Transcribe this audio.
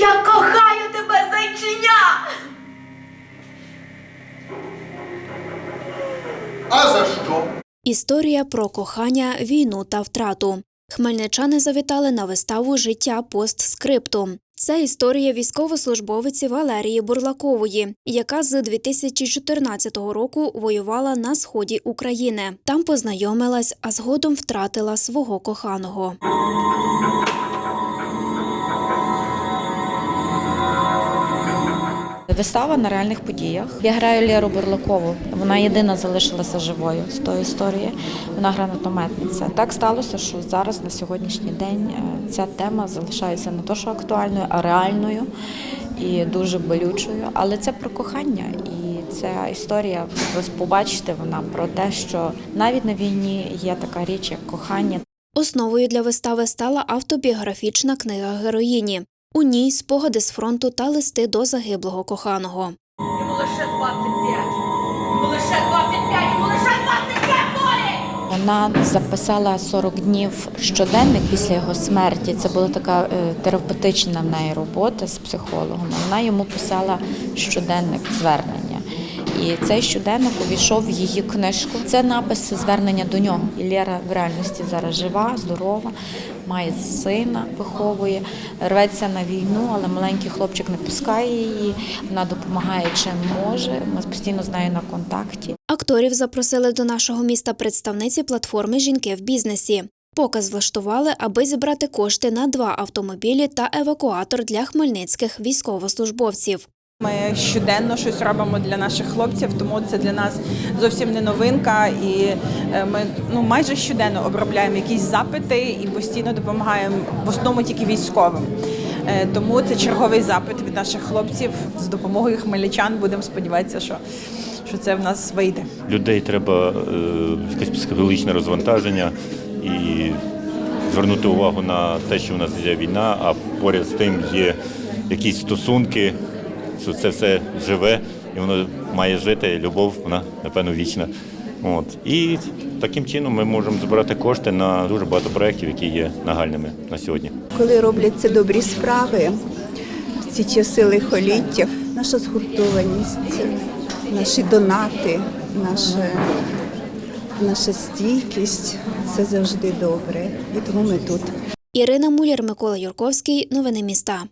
Я кохаю тебе, зайчиня! А за що? Історія про кохання, війну та втрату. Хмельничани завітали на виставу Життя постскрипту. Це історія військовослужбовиці Валерії Бурлакової, яка з 2014 року воювала на сході України. Там познайомилась, а згодом втратила свого коханого. Вистава на реальних подіях. Я граю Лєру Бурлакову. Вона єдина залишилася живою з тої історії. Вона гранатометниця. Так сталося, що зараз на сьогоднішній день е, ця тема залишається не то, що актуальною, а реальною і дуже болючою. Але це про кохання. І ця історія, ви побачите, вона про те, що навіть на війні є така річ, як кохання. Основою для вистави стала автобіографічна книга героїні. У ній спогади з фронту та листи до загиблого коханого. Йому лише 25! Йому лише 25! Йому лише 25 долі! Вона записала 40 днів щоденник після його смерті. Це була така е, терапевтична в неї робота з психологом. Вона йому писала щоденник звернення. І цей щоденник увійшов в її книжку. Це напис звернення до нього. І в реальності зараз жива, здорова, має сина, виховує, рветься на війну, але маленький хлопчик не пускає її. Вона допомагає чим може. Ми постійно з нею на контакті. Акторів запросили до нашого міста представниці платформи Жінки в бізнесі. Показ влаштували, аби зібрати кошти на два автомобілі та евакуатор для хмельницьких військовослужбовців. Ми щоденно щось робимо для наших хлопців, тому це для нас зовсім не новинка. І е, ми ну майже щоденно обробляємо якісь запити і постійно допомагаємо в основному тільки військовим. Е, Тому це черговий запит від наших хлопців з допомогою хмельничан. Будемо сподіватися, що, що це в нас вийде. людей треба е, якесь психологічне розвантаження і звернути увагу на те, що в нас йде війна, а поряд з тим є якісь стосунки, що це все живе і воно має жити. Любов, вона напевно вічна. От. І таким чином ми можемо збирати кошти на дуже багато проєктів, які є нагальними на сьогодні. коли робляться добрі справи в ці часи лихоліття, наша згуртованість, наші донати, наша, наша стійкість це завжди добре. І тому ми тут. Ірина Муляр, Микола Юрковський. Новини міста.